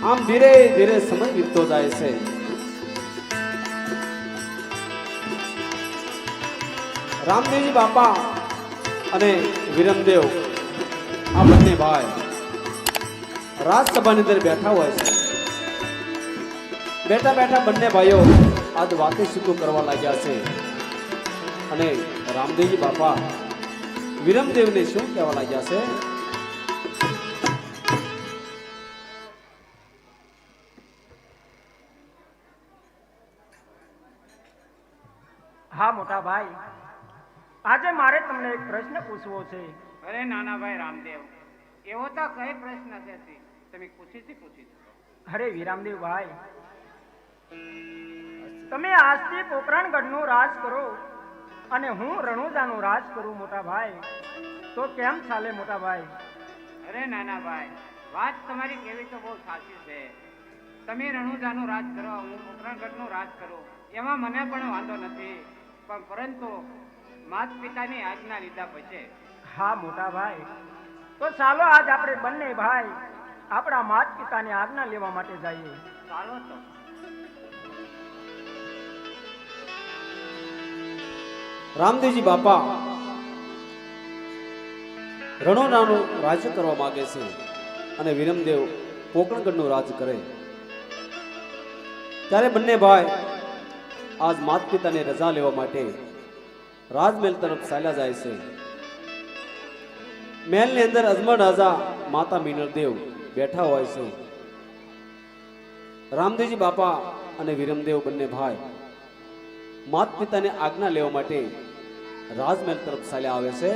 ધીરે ધીરે સમય વીતતો જાય છે. રામદેવજી બાપા અને વિરમદેવ, આ બંને ભાઈ રાજસભાની અંદર બેઠા હોય છે. બેઠા બેઠા બંને ભાઈઓ આજ વાતે સીધું કરવા લાગ્યા છે. અને રામદેવજી બાપા વિરમદેવને શું કહેવા લાગ્યા છે? હા મોટા ભાઈ. આજે મારે તમને એક પ્રશ્ન પૂછવો છે. અરે નાના ભાઈ રામદેવ એવો તો કઈ પ્રશ્ન છે તમે પૂછી છે પૂછી અરે વિરામદેવ ભાઈ. તમે આજથી પોકરણગઢનું રાજ કરો અને હું રણુજાનું રાજ કરું મોટા ભાઈ. તો કેમ ચાલે મોટા ભાઈ? અરે નાના ભાઈ વાત તમારી કેવી તો બહુ સાચી છે. તમે રણુજાનું રાજ કરો હું પોકરણગઢનું રાજ કરું. એમાં મને પણ વાંધો નથી. પણ પરંતુ માત પિતાની આજ્ઞા લીધા પછી. હા મોટા ભાઈ તો ચાલો આજ આપણે બંને ભાઈ આપણા માત પિતાની આજ્ઞા લેવા માટે જઈએ. ચાલો તો. રામદેવજી બાપા રણોનાનું રાજ્ય કરવા માંગે છે અને વિરમદેવ પોકણગઢનું રાજ કરે. ત્યારે બંને ભાઈ આજ માત પિતાને રજા લેવા માટે રાજમહેલ તરફ ચાલ્યા જાય છે. મહેલની અંદર અજમલ રાજા માતા મિનરદેવ બેઠા હોય છે. રામદેવજી બાપા અને વિરમદેવ બંને ભાઈ માત પિતાને આજ્ઞા લેવા માટે રાજમહેલ તરફ ચાલ્યા આવે છે.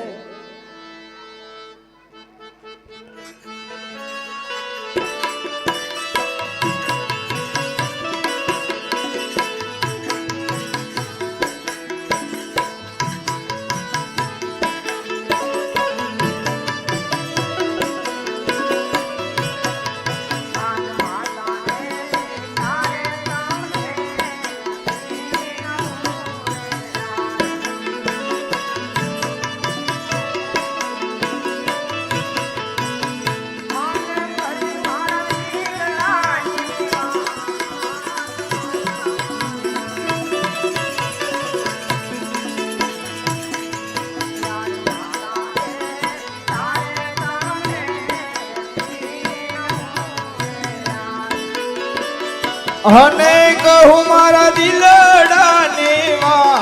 અને કહું મારા દિલડાની વાત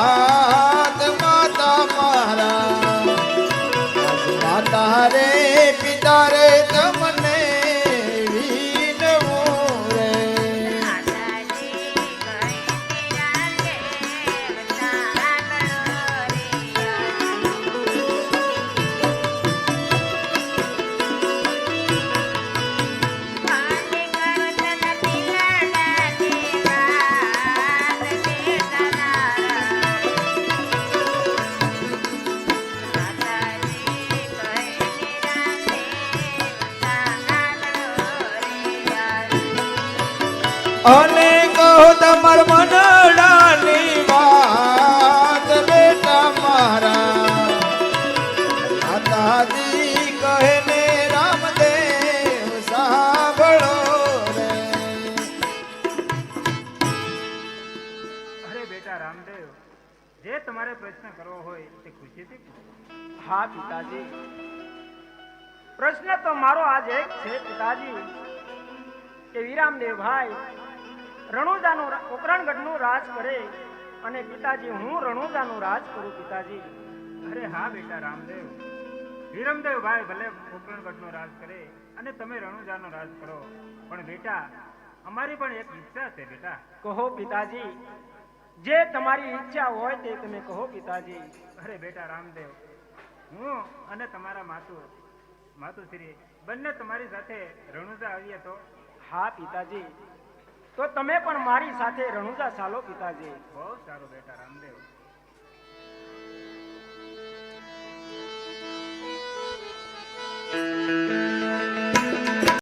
અને કહો તમાર મનડાની વાત, બેટા મારા. માતાજી કહે ને રામદેવ, સાંભળો રે અરે બેટા રામદેવ, જે તમારે પ્રશ્ન કરવો હોય તે ખુશીથી હા, પિતાજી. પ્રશ્ન તો મારો આજે છે, પિતાજી, કે વિરામદેવ ભાઈ રણુજાનું પોકરણગઢનું રાજ કરે અને પિતાજી, હું રણુજાનું રાજ કરું પિતાજી. અરે હા બેટા રામદેવ. વિરમદેવ ભાઈ ભલે પોકરણગઢનો રાજ કરે અને તમે રણુજાનો રાજ કરો, પણ બેટા, અમારી પણ એક ઈચ્છા છે બેટા. કહો પિતાજી, જે તમારી ઈચ્છા હોય તે તમે કહો પિતાજી. અરે બેટા રામદેવ, હું અને તમારા માતુ, માતુશ્રી બંને તમારી સાથે રણુજા આવીએ તો? હા પિતાજી. તો તમે પણ મારી સાથે રણુજા ચાલો પિતાજી. બહુ સારું બેટા રામદેવ.